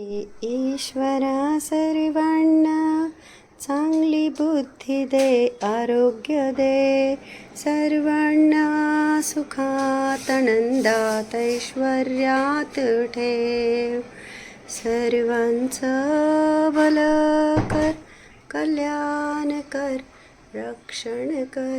हे ईश्वरा सर्वांना चांगली बुद्धी दे आरोग्य दे. सर्वांना सुखात आनंदात ऐश्वर्यात ठेव. सर्वांचं भलं कर कल्याण कर रक्षण कर.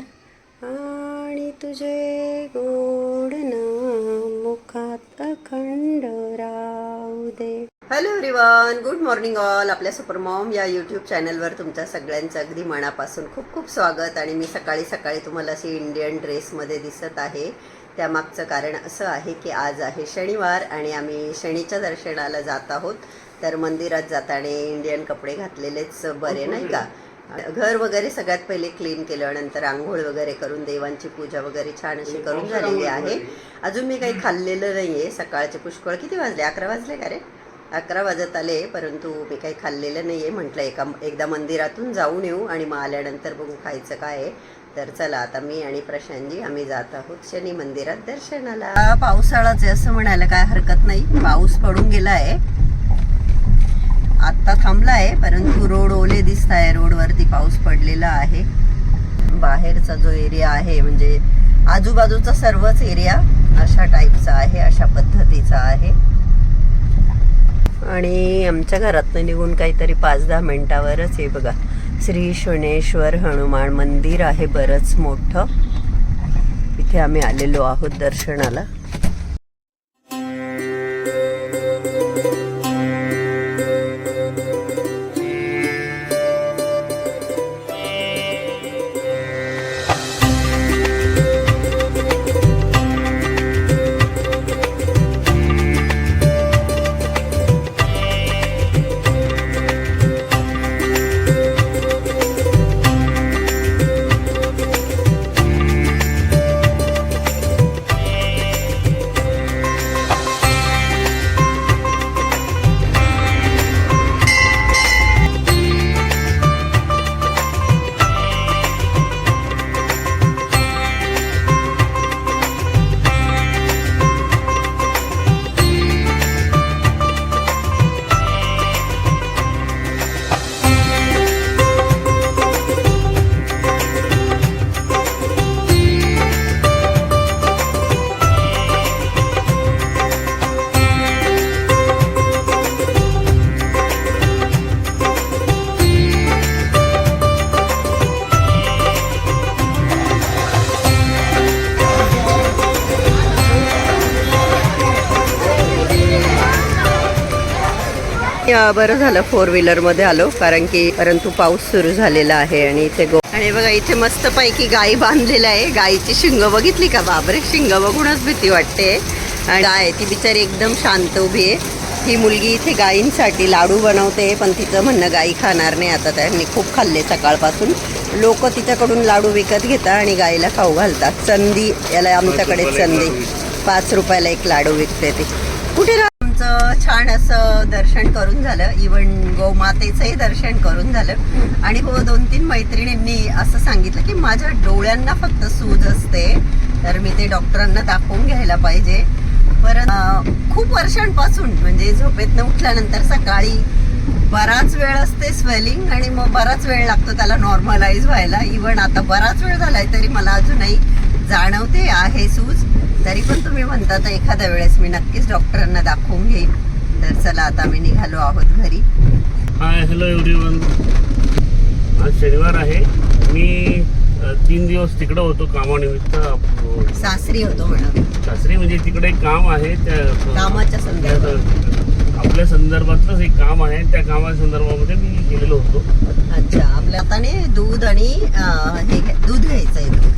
आणि तुझे गोड नाम मुखात अखंड राहू दे. Hello everyone good morning all आपल्या सुपरमॉम या यूट्यूब चॅनलवर तुमच्या सगळ्यांचं अगदी मनापासून खूप खूप स्वागत आणि मी सकाळी सकाळी तुम्हाला अशी इंडियन ड्रेसमध्ये दिसत आहे. त्यामागचं कारण असं आहे की आज आहे शनिवार आणि आम्ही शनीच्या दर्शनाला जात आहोत. तर मंदिरात जाताना इंडियन कपडे घातलेलेच बरे नाही का? घर वगैरे सगळ्यात पहिले क्लीन केलं नंतर आंघोळ वगैरे करून देवांची पूजा वगैरे छान अशी करून झालेली आहे. अजून मी काही खाल्लेलं नाही आहे सकाळचे पुष्कळ. किती वाजले? अकरा वाजले का रे? अकरा वाजत आले परंतु मी काही खाल्लेलं नाही आहे म्हटलं एका एकदा मंदिरातून जाऊन येऊ आणि मग आल्यानंतर बघू खायचं काय तर चला आता मी आणि प्रशांतजी आम्ही जात आहोत शनी मंदिरात दर्शनाला. पावसाळाच आहे असं म्हणायला काय हरकत नाही. पाऊस पडून गेला आहे आत्ता थांबला आहे परंतु रोड ओले दिसत आहे रोडवरती पाऊस पडलेला आहे. बाहेरचा जो एरिया आहे म्हणजे आजूबाजूचा सर्वच एरिया अशा टाईपचा आहे अशा पद्धतीचा आहे. आणि आमच्या घरातनं निघून काहीतरी पाच दहा मिनटावरच आहे बघा श्री शनेश्वर हनुमान मंदिर आहे बरंच मोठं. इथे आम्ही आलेलो आहोत दर्शनाला. बरं झालं फोर व्हीलरमध्ये आलो कारण की परंतु पाऊस सुरू झालेला आहे आणि इथे गो आणि बघा इथे मस्त पैकी गाई बांधलेलं आहे. गाईची शिंग बघितली का बाबरे शिंग बघूनच भीती वाटते. आणि गाय ती बिचारी एकदम शांत उभी आहे. ही मुलगी इथे गायींसाठी लाडू बनवते पण तिचं म्हणणं गाई खाणार नाही आता त्यांनी. खूप खाल्ले सकाळपासून. लोक तिच्याकडून लाडू विकत घेतात आणि गाईला खाऊ घालतात. चंदी याला आमच्याकडे चंदी. पाच रुपयाला एक लाडू विकते ती. कुठे रा- छान असं दर्शन करून झालं. इवन गोमातेचंही दर्शन करून झालं. आणि हो दोन तीन मैत्रिणींनी असं सांगितलं की माझ्या डोळ्यांना फक्त सूज असते तर मी ते डॉक्टरांना दाखवून घ्यायला पाहिजे. परत खूप वर्षांपासून म्हणजे झोपेतनं उठल्यानंतर सकाळी बराच वेळ असते स्वेलिंग आणि मग बराच वेळ लागतो त्याला नॉर्मलाइज व्हायला. इवन आता बराच वेळ झालाय तरी मला अजूनही जाणवते आहे सूज. तरी पण तुम्ही म्हणता तर एखाद्या वेळेस मी नक्कीच डॉक्टरांना दाखवून घेईन. तर चला आता आम्ही निघालो आहोत घरी. हाय हॅलो एव्हरीवन आज शनिवार आहे. मी तीन दिवस तिकडं होतो कामानिमित्त. सासरी होतो म्हणून. सासरी म्हणजे तिकडे काम आहे त्या कामाच्या संदर्भात. आपल्या संदर्भातलंच एक काम आहे. त्या कामाच्या संदर्भामध्ये मी गेलेलो होतो. अच्छा आपल्या हाताने दूध आणि हे दूध घ्यायचं आहे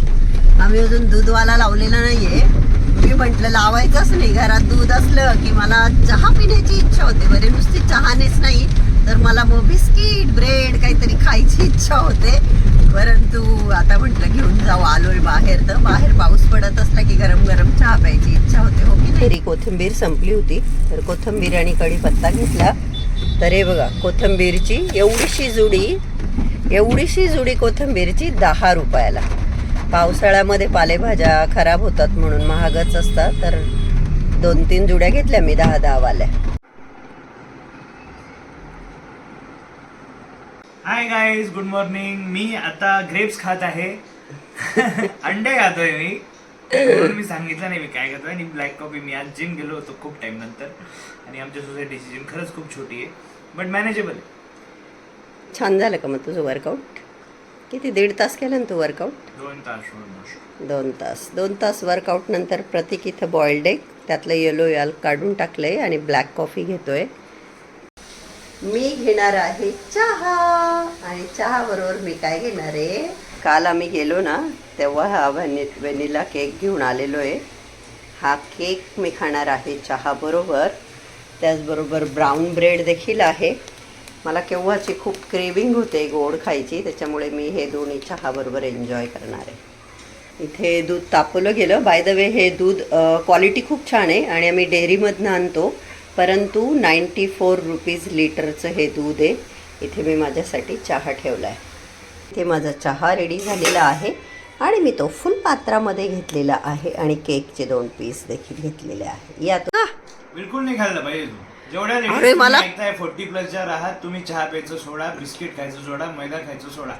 आम्ही अजून दूधवाला लावलेला नाहीये. मी म्हटलं लावायचंच नाही घरात दूध असलं की मला चहा पिण्याची इच्छा होते. बरे नुसती चहानेच नाही तर मला मग बिस्किट ब्रेड काहीतरी खायची इच्छा होते. परंतु आता म्हटलं घेऊन जाऊ आलोय बाहेर. तर बाहेर पाऊस पडत असला की गरम गरम चहा प्यायची इच्छा होते हो की नाही? कोथिंबीर संपली होती तर कोथिंबीर आणि कढीपत्ता घेतला. तर हे बघा कोथिंबीरची एवढीशी जुडी एवढीशी जुडी कोथिंबीरची दहा रुपयाला. पावसाळ्यामध्ये पालेभाज्या खराब होतात म्हणून महागच असतात. तर दोन तीन जुड्या घेतल्या मी दहा दहा वाल्या. हाय गाईज गुड मॉर्निंग मी आता ग्रेप्स खात आहे. अंडे खातोय मी. म्हणून मी सांगितलं नाही मी काय करतोय आणि ब्लॅक कॉफी मी आज जिम गेलो होतो खूप टाइम नंतर. आणि आमच्या सोसायटीची जिम खरंच खूप छोटी आहे. बट मॅनेजेबल छान झालं का मग तुझं वर्कआउट किती? दीड तास केलं ना तू वर्कआउट दोन तास. दोन तास. दोन तास वर्कआउट नंतर प्रतीक इथं बॉइल्ड एग त्यातलं येलो याल काढून टाकलंय आणि ब्लॅक कॉफी घेतोय. मी घेणार आहे चहा. आणि चहा बरोबर मी काय घेणार आहे? काल आम्ही गेलो ना तेव्हा हा व्हॅनि व्हॅनिला केक घेऊन आलेलो आहे. हा केक मी खाणार आहे चहा बरोबर. त्याचबरोबर ब्राऊन ब्रेड देखील आहे. मला केव्हाची खूप क्रेविंग होते गोड खायची त्याच्यामुळे मी हे दोन्ही चहाबरोबर एन्जॉय करणार आहे. इथे दूध तापवलं गेलं. बाय द वे हे दूध क्वालिटी खूप छान आहे आणि आम्ही डेअरीमधनं आणतो. परंतु नाईंटी फोर रुपीज लिटरचं हे दूध आहे. इथे मी माझ्यासाठी चहा ठेवला आहे इथे माझा चहा रेडी झालेला आहे आणि मी तो फुल पात्रामध्ये घेतलेला आहे आणि केकचे दोन पीस देखील घेतलेले आहे. या तू बिलकुल नाही खाल्लं पाहिजे. जेवढ्या अरे ladies तुम्ही मला- ऐकताय फोर्टी प्लसच्या आहात तुम्ही चहा प्यायचं सोडा बिस्किट खायचं सोडा मैदा खायचं सोडा.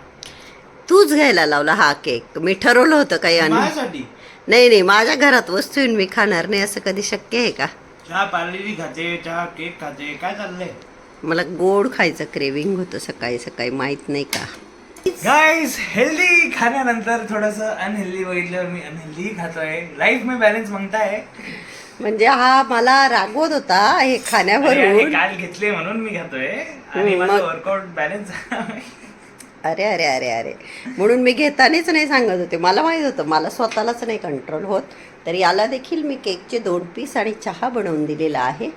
तूच घ्यायला लावला हा केक. मी ठरवलं होतं काही आणि माझ्यासाठी? नाही नाही माझ्या घरात वस्तू येऊन मी खाणार नाही असं कधी शक्य आहे का? चहा पार्लेजी खाते चहा केक खाते काय चाललंय? मला गोड खायचं क्रेविंग होतं सकाळी सकाळी माहीत नाही का? गाईज हेल्दी खाण्यानंतर थोडस अनहेल्दी बघितलं मी अनहेल्दी खातोय. लाईफ में बॅलन्स मागताय. म्हणजे हा मला रागवत होता हे अरे, खाण्यावरून. काल घेतले म्हणून मी आणि माझं मग- वर्कआउट बॅलन्स अरे अरे अरे अरे. म्हणून मी घेतानाच नाही सांगत होते. मला माहीत होतं. मला स्वतःलाच नाही कंट्रोल होत. तर याला देखील मी केकचे दोन पीस आणि चहा बनवून दिलेला आहे.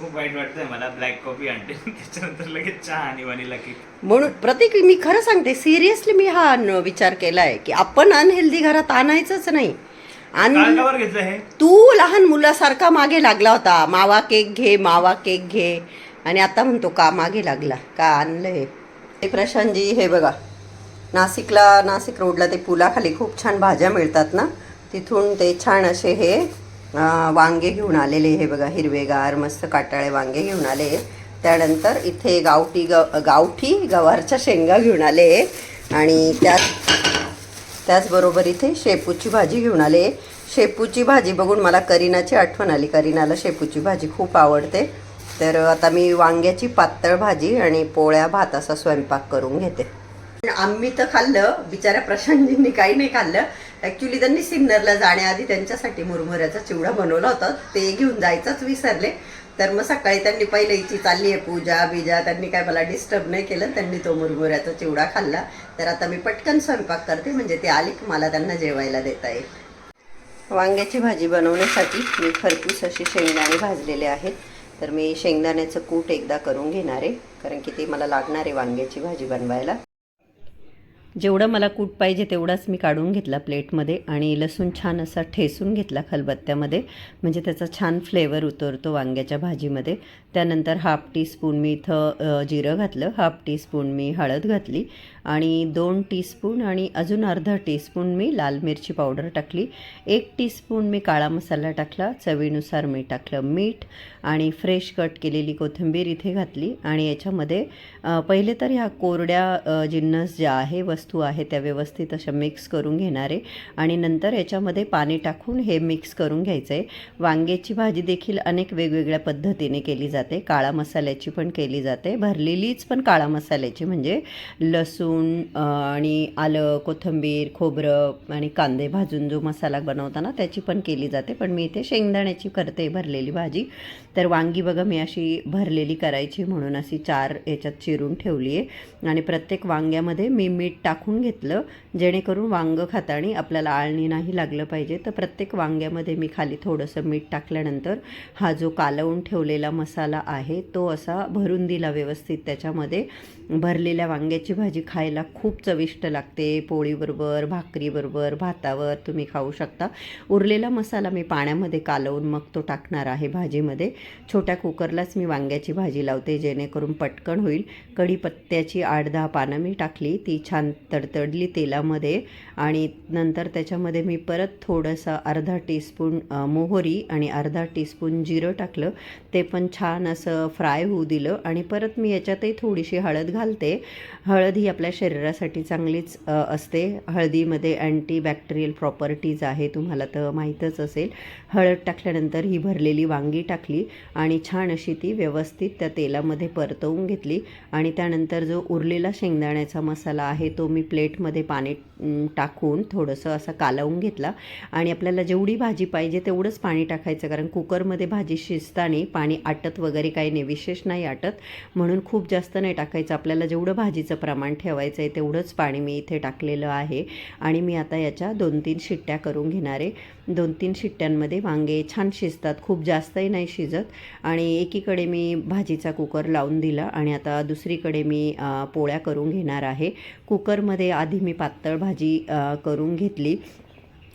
खूप वाईट वाटतंय मला. ब्लॅक कॉफी आणते. त्याच्यानंतर लगेच चहा आणि वनिला केक म्हणून प्रत्येक मी खरं सांगते सिरियसली मी हा विचार केला आहे की आपण अनहेल्दी घरात आणायचंच नाही. आणि घेतलं हे? तू लहान मुलासारखा मागे लागला होता. मावा केक घे मावा केक घे. आणि आता म्हणतो का मागे लागला. का आणलं हे? ते प्रशांतजी हे बघा. नाशिकला नाशिक रोडला ते पुलाखाली खूप छान भाज्या मिळतात ना? तिथून ते छान असे हे अं, वांगे घेऊन आलेले हे बघा. हिरवेगार मस्त काटाळे वांगे घेऊन आले त्यानंतर इथे गावठी ग गावठी गवारच्या शेंगा घेऊन आले आणि त्यात त्याचबरोबर इथे शेपूची भाजी घेऊन आले. शेपूची भाजी बघून मला करीनाची आठवण आली. करीनाला शेपूची भाजी खूप आवडते. तर आता मी वांग्याची पातळ भाजी आणि पोळ्या भात असा स्वयंपाक करून घेते. पण आम्ही तर खाल्लं. बिचाऱ्या प्रशांतजींनी काही नाही खाल्लं. ॲक्च्युली त्यांनी सिन्नरला जाण्याआधी त्यांच्यासाठी मुरमुऱ्याचा चिवडा बनवला होता. ते घेऊन जायचंच विसरले. तर मग सकाळी त्यांनी पहिले हिची चालली आहे पूजा बिजा त्यांनी काय मला डिस्टर्ब नाही केलं त्यांनी तो मुरमुऱ्याचा चिवडा खाल्ला. तर आता मी पटकन स्वयंपाक करते म्हणजे ते आली की मला त्यांना जेवायला देता येईल. वांग्याची भाजी बनवण्यासाठी मी खरपूस अशी शेंगदाणे भाजलेले आहेत. तर मी शेंगदाण्याचं कूट एकदा करून घेणार आहे कारण की ते मला लागणार आहे वांग्याची भाजी बनवायला. जेवढं मला कूट पाहिजे तेवढाच मी काढून घेतला प्लेटमध्ये आणि लसूण छान असा ठेसून घेतला खलबत्त्यामध्ये. म्हणजे त्याचा छान फ्लेवर उतरतो वांग्याच्या भाजीमध्ये. त्यानंतर हाफ टीस्पून मी इथं जिरं घातलं. हाफ टीस्पून मी हळद घातली आणि दोन टीस्पून आणि अजून अर्धा टीस्पून मी लाल मिरची पावडर टाकली. एक टीस्पून मी काळा मसाला टाकला. चवीनुसार मी टाकलं मीठ आणि फ्रेश कट केलेली कोथिंबीर इथे घातली. आणि याच्यामध्ये पहिले तर ह्या कोरड्या जिन्नस ज्या आहे वस्तू वस्तू आहे त्या व्यवस्थित अशा मिक्स करून घेणार. आहे आणि नंतर याच्यामध्ये पाणी टाकून हे मिक्स करून घ्यायचं आहे वांग्याची भाजी देखील अनेक वेगवेगळ्या पद्धतीने केली जाते. काळा मसाल्याची पण केली जाते. भरलेलीच पण काळा मसाल्याची म्हणजे लसूण आणि आलं कोथिंबीर खोबरं आणि कांदे भाजून जो मसाला बनवताना त्याची पण केली जाते. पण मी इथे शेंगदाण्याची करते भरलेली भाजी. तर वांगी बघा मी अशी भरलेली करायची म्हणून अशी चार याच्यात चिरून ठेवली आहे आणि प्रत्येक वांग्यामध्ये मी मीठ टाकून घेतलं जेणेकरून वांगं खाताना आपल्याला आळणी नाही लागलं पाहिजे. तर प्रत्येक वांग्यामध्ये मी खाली थोडंसं मीठ टाकल्यानंतर हा जो कालवून ठेवलेला मसाला आहे तो असा भरून दिला व्यवस्थित. त्याच्यामध्ये भरलेल्या वांग्याची भाजी खायला खूप चविष्ट लागते. पोळीबरोबर भाकरीबरोबर भातावर तुम्ही खाऊ शकता. उरलेला मसाला मी पाण्यामध्ये कालवून मग तो टाकणार आहे भाजीमध्ये. छोट्या कुकरलाच मी वांग्याची भाजी लावते जेणेकरून पटकन होईल. कढीपत्त्याची आठ दहा पानं मी टाकली. ती छान तडतडली तेलामध्ये आणि नंतर त्याच्यामध्ये मी परत थोडंसं अर्धा टीस्पून मोहरी आणि अर्धा टीस्पून जिरं टाकलं. ते पण छान असं फ्राय होऊ दिलं आणि परत मी याच्यातही थोडीशी हळद घालते. हळद ही आपल्या शरीरासाठी चांगलीच असते. हळदीमध्ये अँटी बॅक्टेरियल प्रॉपर्टीज आहे तुम्हाला तर माहीतच असेल. हळद टाकल्यानंतर ही भरलेली वांगी टाकली आणि छान अशी ती व्यवस्थित त्या तेलामध्ये परतवून घेतली आणि त्यानंतर जो उरलेला शेंगदाण्याचा मसाला आहे तो मी प्लेटमध्ये पाणी टाकून थोडंसं असं कालवून घेतला. आणि आपल्याला जेवढी भाजी पाहिजे तेवढंच पाणी टाकायचं कारण कुकरमध्ये भाजी शिजताना पाणी आटत वगैरे काही नाही विशेष नाही आटत. म्हणून खूप जास्त नाही टाकायचं. आपल्याला जेवढं भाजीचं प्रमाण ठेवायचं आहे तेवढंच पाणी मी इथे टाकलेलं आहे. आणि मी आता याच्या दोन तीन शिट्ट्या करून घेणार आहे. दोन तीन शिट्ट्यांमध्ये वांगे छान शिजतात खूप जास्तही नाही शिजत. आणि एकीकडे मी भाजीचा कुकर लावून दिला आणि आता दुसरीकडे मी पोळ्या करून घेणार आहे. कुकरमध्ये आधी मी पातळ भाजी करून घेतली.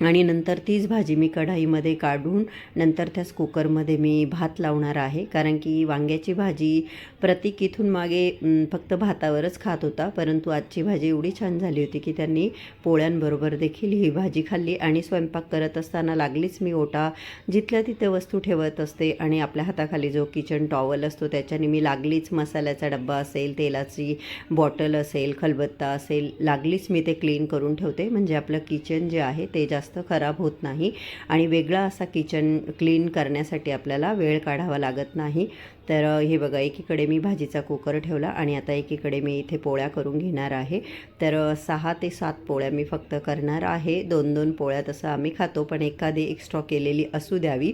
आणि नंतर तीच भाजी मी कढाईमध्ये काढून नंतर त्याच कुकरमध्ये मी भात लावणार आहे. कारण की वांग्याची भाजी प्रतीक इथून मागे फक्त भातावरच खात होता. परंतु आजची भाजी एवढी छान झाली होती की त्यांनी पोळ्यांबरोबर देखील ही भाजी खाल्ली आणि स्वयंपाक करत असताना लागलीच मी ओटा जिथल्या तिथे वस्तू ठेवत असते आणि आपल्या हाताखाली जो किचन टॉवल असतो त्याच्याने मी लागलीच. मसाल्याचा डब्बा असेल तेलाची बॉटल असेल खलबत्ता असेल लागलीच मी ते क्लीन करून ठेवते. म्हणजे आपलं किचन जे आहे ते जास्त खराब होत नाही आणि वेगळा असा किचन क्लीन करण्यासाठी आपल्याला वेळ काढावा लागत नाही. तर हे बघा एकीकडे मी भाजीचा कुकर ठेवला आणि आता एकीकडे मी इथे पोळ्या करून घेणार आहे. तर सहा ते सात पोळ्या मी फक्त करणार आहे. दोन दोन पोळ्या तसं आम्ही खातो पण एखादी एक्स्ट्रा केलेली असू द्यावी.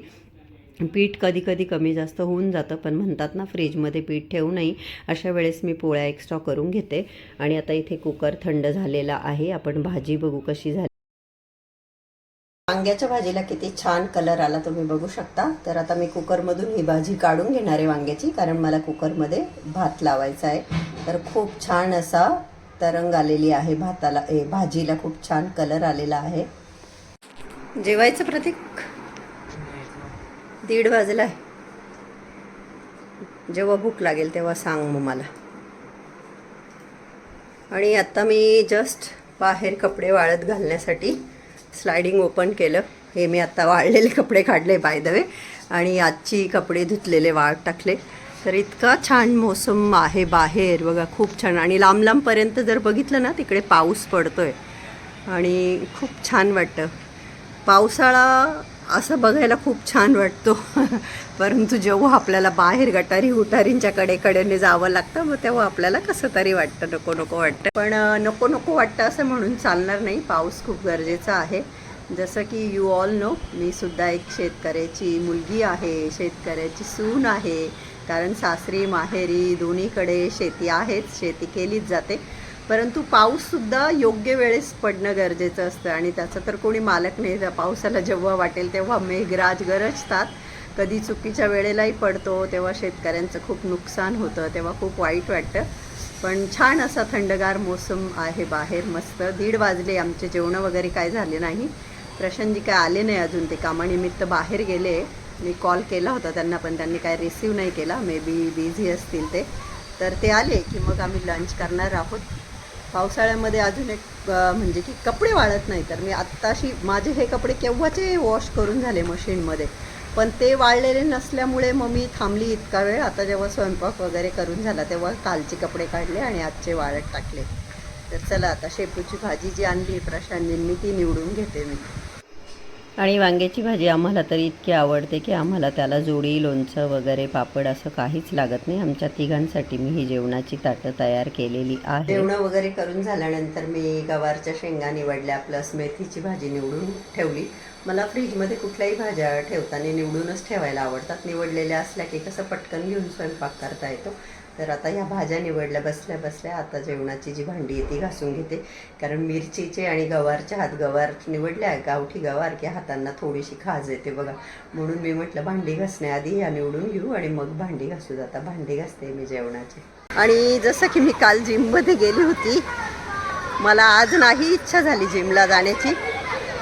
पीठ कधी कधी कमी जास्त होऊन जातं पण म्हणतात ना फ्रीजमध्ये पीठ ठेवू नये अशा वेळेस मी पोळ्या एक्स्ट्रा करून घेते. आणि आता इथे कुकर थंड झालेला आहे. आपण भाजी बघू कशी झाली. वांग्याच्या भाजीला किती छान कलर आला तुम्ही बघू शकता. तर आता मी कुकरमधून ही भाजी काढून घेणार आहे वांग्याची कारण मला कुकरमध्ये भात लावायचा आहे. तर खूप छान असा तरंग आलेली आहे भाताला ए भाजीला खूप छान कलर आलेला आहे. जेवायचं प्रतीक? दीड वाजला आहे. जेव्हा भूक लागेल तेव्हा सांग मग मला. आणि आता मी जस्ट बाहेर कपडे वाळत घालण्यासाठी स्लायडिंग ओपन केलं. हे मी आत्ता वाळलेले कपडे काढले बाय द वे आणि आजची कपडे धुतलेले वाळ टाकले. तर इतका छान मोसम आहे बाहेर. बघा खूप छान. आणि लांब लांबपर्यंत जर बघितलं ना तिकडे पाऊस पडतो आहे आणि खूप छान वाटतं. पावसाळा असं बघायला खूप छान वाटतो. परंतु जेव्हा आपल्याला बाहेर गटारी उटारींच्या कडेकडेने जावं लागतं मग तेव्हा आपल्याला कसं तरी वाटतं नको नको वाटतं. पण नको नको वाटतं असं म्हणून चालणार नाही. पाऊस खूप गरजेचा आहे. जसं की यू ऑल नो मी सुद्धा एक शेतकऱ्याची मुलगी आहे शेतकऱ्याची सून आहे. कारण सासरी माहेरी दोन्हीकडे शेती आहेच शेती केलीच जाते. परंतु पाऊससुद्धा योग्य वेळेस पडणं गरजेचं असतं आणि त्याचा तर कोणी मालक नाही. त्या पावसाला जेव्हा वाटेल तेव्हा मेघराज गरजतात. कधी चुकीच्या वेळेलाही पडतो तेव्हा शेतकऱ्यांचं खूप नुकसान होतं तेव्हा खूप वाईट वाटतं. पण छान असा थंडगार मोसम आहे बाहेर मस्त. दीड वाजले आमचे जेवणं वगैरे काय झाले नाही. प्रशांतजी काय आले नाही अजून ते कामानिमित्त बाहेर गेले. मी कॉल केला होता त्यांना पण त्यांनी काय रिसीव नाही केला. मे बी बिझी असतील ते. तर ते आले की मग आम्ही लंच करणार आहोत. पावसाळ्यामध्ये अजून एक म्हणजे की कपडे वाळत नाही. तर मी आत्ताशी माझे हे कपडे केव्हाचे वॉश करून झाले मशीनमध्ये? पण ते वाळलेले नसल्यामुळे मग मी थांबली इतका वेळ. आता जेव्हा स्वयंपाक वगैरे करून झाला तेव्हा कालचे कपडे काढले आणि आजचे वाळत टाकले. तर चला आता शेपूची भाजी जी आणली प्रशांतजींनी ती निवडून घेते मी. आणि वांग्याची भाजी आम्हाला तर इतकी आवडते की आम्हाला त्याला जोडी लोणचं वगैरे पापड असं काहीच लागत नाही. आमच्या तिघांसाठी मी ही जेवणाची ताटं तयार केलेली आहे. जेवणं वगैरे करून झाल्यानंतर मी गवारच्या शेंगा निवडल्या प्लस मेथीची भाजी निवडून ठेवली. मला फ्रीजमध्ये कुठल्याही भाज्या ठेवताना निवडूनच ठेवायला आवडतात. निवडलेल्या असल्या की कसं पटकन घेऊन स्वयंपाक करता येतो. तर आता ह्या भाज्या निवडल्या बसल्या बसल्या आता जेवणाची जी भांडी आहे ती घासून घेते. कारण मिरचीचे आणि गवारच्या हात गवार निवडल्या गावठी गवार की हातांना थोडीशी खाज येते बघा. म्हणून मी म्हटलं भांडी घासण्याआधी ह्या निवडून घेऊ आणि मग भांडी घासू जाता भांडी घासते मी जेवणाची. आणि जसं की मी काल जिममध्ये गेली होती मला आज नाही इच्छा झाली जिमला जाण्याची.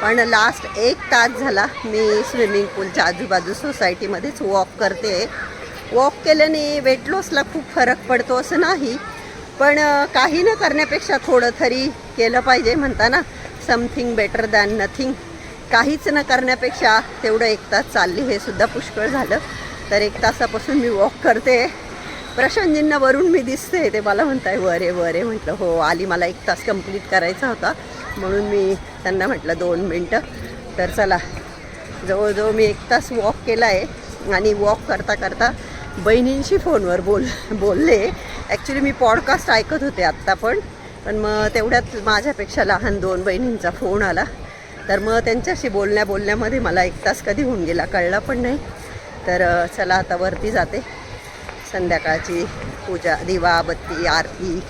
पण लास्ट एक तास झाला मी स्विमिंग पूलच्या आजूबाजू सोसायटीमध्येच वॉक करते. वॉक केल्याने वेट लॉसला खूप फरक पडतो असं नाही. पण काही न करण्यापेक्षा थोडं तरी केलं पाहिजे. म्हणता ना समथिंग बेटर दॅन नथिंग काहीच न करण्यापेक्षा तेवढं एक तास चालली हे सुद्धा पुष्कळ झालं. तर एक तासापासून मी वॉक करते. प्रशांतजींना वरून मी दिसते. ते मला म्हणताय वरे वरे. म्हटलं हो आली. मला एक तास कंप्लीट करायचा होता. म्हणून मी त्यांना म्हटलं दोन मिनटं. तर चला जवळजवळ मी एक तास वॉक केला आहे आणि वॉक करता करता बहिणींशी फोनवर बोल बोलले. ॲक्च्युली मी पॉडकास्ट ऐकत होते आत्ता पण. पण मग तेवढ्यात माझ्यापेक्षा लहान दोन बहिणींचा फोन आला. तर मग त्यांच्याशी बोलण्या बोलण्यामध्ये मला एक तास कधी होऊन गेला कळला पण नाही. तर चला आता वरती जाते. संध्याकाळची पूजा दिवा बत्ती आरती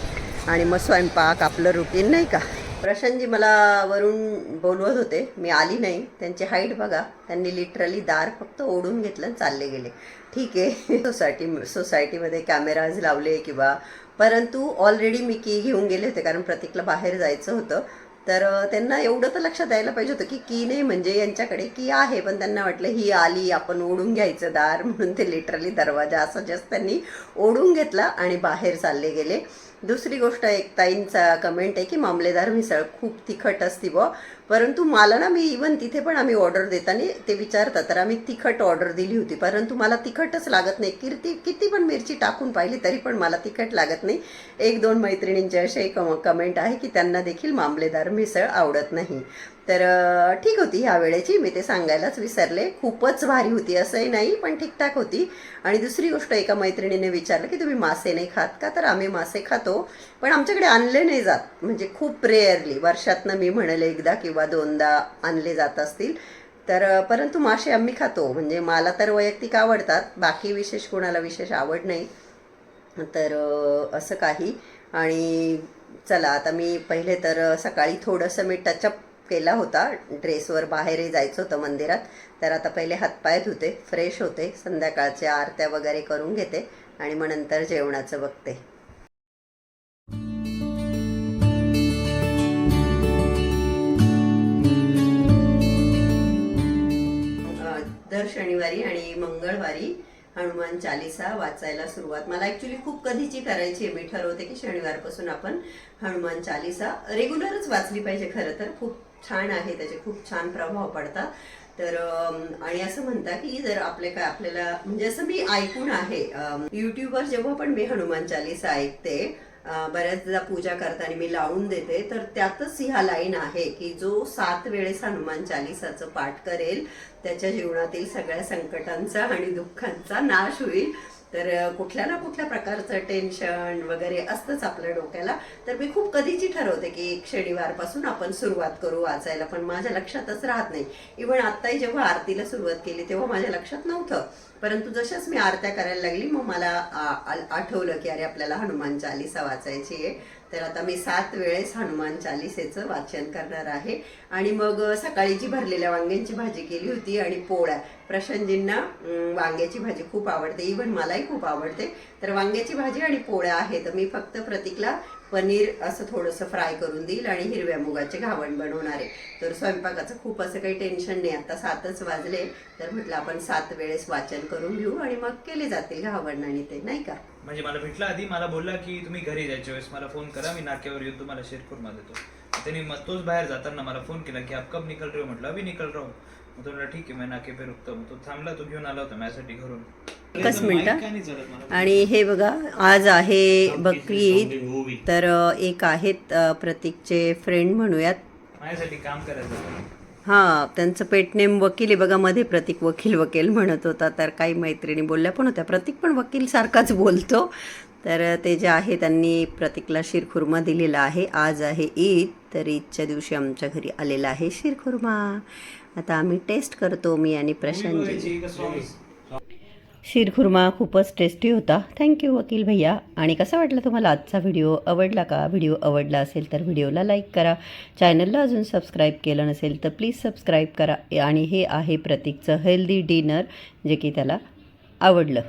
आणि मग स्वयंपाक आपलं रुटीन नाही का? प्रशांतजी मला वरून बोलवत होते. मी आली नाही. त्यांची हाईट बघा. त्यांनी लिटरली दार फक्त ओढून घेतलं आणि चालले गेले. ठीक आहे. सोसायटी सोसायटीमध्ये कॅमेराज लावले किंवा परंतु ऑलरेडी मी की घेऊन गेले होते कारण प्रतीकला बाहेर जायचं होतं. तर त्यांना एवढं तर लक्षात यायला पाहिजे होतं की की नाही म्हणजे यांच्याकडे की आहे पण त्यांना वाटलं ही आली आपण ओढून घ्यायचं दार म्हणून ते लिटरली दरवाजा असं जस्ट त्यांनी ओढून घेतला आणि बाहेर चालले गेले. दुसरी गोष्ट एक ताईंचा कमेंट आहे की मामलेदार मिसळ खूप तिखट असती बुवा. परंतु मला ना मी इवन तिथे पण आम्ही ऑर्डर देताना ते विचारतात तर आम्ही तिखट ऑर्डर दिली होती. परंतु मला तिखटच लागत नाही. किती किती पण मिरची टाकून पाहिली तरी पण मला तिखट लागत नाही. एक दोन मैत्रिणींचे असे कम कमेंट आहे की त्यांना देखील मामलेदार मिसळ आवडत नाही. तर ठीक होती ह्या वेळेची. मी ते सांगायलाच विसरले. खूपच भारी होती असंही नाही पण ठीकठाक होती. आणि दुसरी गोष्ट एका मैत्रिणीने विचारलं की तुम्ही मासे नाही खात का? तर आम्ही मासे खातो. पण आमच्याकडे आणले नाही जात. म्हणजे खूप रेअरली वर्षातनं मी म्हणले एकदा किंवा दोनदा आणले जात असतील. तर परंतु मासे आम्ही खातो. म्हणजे मला तर वैयक्तिक आवडतात. बाकी विशेष कोणाला विशेष आवड नाही. तर असं काही. आणि चला आता मी पहिले तर सकाळी थोडंसं मी टचअप केला होता. ड्रेसवर बाहेरही जायचं होतं मंदिरात. तर आता पहिले हातपाय धुते फ्रेश होते. संध्याकाळच्या आरत्या वगैरे करून घेते आणि मग नंतर जेवणाचं बघते. दर शनिवारी आणि मंगळवारी हनुमान चालिसा वाचायला सुरुवात. मला ऍक्च्युली खूप कधीची करायची आहे मी ठरवते की शनिवारपासून आपण हनुमान चालिसा रेग्युलरच वाचली पाहिजे खरं तर. खूप छान आहे त्याचे खूप छान प्रभाव पडतात. तर आणि असं म्हणता की जर आपले काय आपल्याला म्हणजे असं मी ऐकून आहे युट्यूबवर जेव्हा पण मी हनुमान चालीसा ऐकते बऱ्याचदा पूजा करताना मी लावून देते तर त्यातच ह्या लाईन आहे की जो सात वेळेस हनुमान चालिसाचं पाठ करेल त्याच्या जीवनातील सगळ्या संकटांचा आणि दुःखांचा नाश होईल. तर कुठल्या ना कुठल्या प्रकारचं टेन्शन वगैरे असतंच आपल्या डोक्याला. तर मी खूप कधीची ठरवते की एक शनिवारपासून आपण सुरुवात करू वाचायला पण माझ्या लक्षातच राहत नाही. इव्हन आत्ताही जेव्हा आरतीला सुरुवात केली तेव्हा माझ्या लक्षात नव्हतं. परंतु जशाच मी आरत्या करायला लागली मग मला आठवलं की अरे आपल्याला हनुमान चालिसा वाचायची आहे. तर आता मी सात वेळेस हनुमान चालिसेचं वाचन करणार आहे. आणि मग सकाळी जी भरलेल्या वांग्यांची भाजी केली होती आणि पोळ्या. प्रशांतजींना वांग्याची भाजी खूप आवडते. इव्हन मलाही खूप आवडते. तर वांग्याची भाजी आणि पोळ्या आहे तर मी फक्त प्रतीकला पनीर असं थोडंसं फ्राय करून देईल आणि हिरव्या मुगाचे घावण बनवणार आहे. तर स्वयंपाकाचं खूप असं काही टेन्शन नाही. आता सातच वाजले तर म्हटलं आपण सात वेळेस वाचन करून घेऊ आणि मग केले जातील घावण आणि ते नाही का? म्हणजे मला भेटला आधी मला बोलला की तुम्ही घरी जायच्या वेळेस मला फोन करा मी नाक्यावर येऊन तुम्हाला शेरखुरमा देतो. त्यांनी मग तोच बाहेर जाताना मला फोन केला की आप कब निकल रहे हो? म्हटलं अभी निकल रहा हूँ. मग तो ठीक आहे मी नाके पे रुकतो मग तो थांबला तो घेऊन आला होता माझ्यासाठी घरून. एकच मिनिटं. आणि हे बघा आज आहे बकरी ईद. तर एक आहेत प्रतीकचे फ्रेंड म्हणूयात. हां त्यांचं पेट नेम वकील आहे. बघा मध्ये प्रतीक वकील वकील म्हणत होता. तर काही मैत्रिणी बोलल्या पण होत्या. प्रतीक पण वकील सारखाच बोलतो. तर ते जे आहे त्यांनी प्रतीकला शिरखुर्मा दिलेला आहे. आज आहे ईद तर ईदच्या दिवशी आमच्या घरी आलेला आहे शिरखुर्मा. आता आम्ही टेस्ट करतो मी आणि प्रशांतजी? शिरखुर्मा खूपच टेस्टी होता. थँक्यू वकील भैया. आणि कसा वाटला तुम्हाला आजचा व्हिडिओ आवडला का? व्हिडिओ आवडला असेल तर व्हिडिओला लाईक करा. चॅनलला अजून सबस्क्राईब केलं नसेल तर प्लीज सबस्क्राईब करा. आणि हे आहे प्रतीकचं हेल्दी डिनर जे की त्याला आवडलं.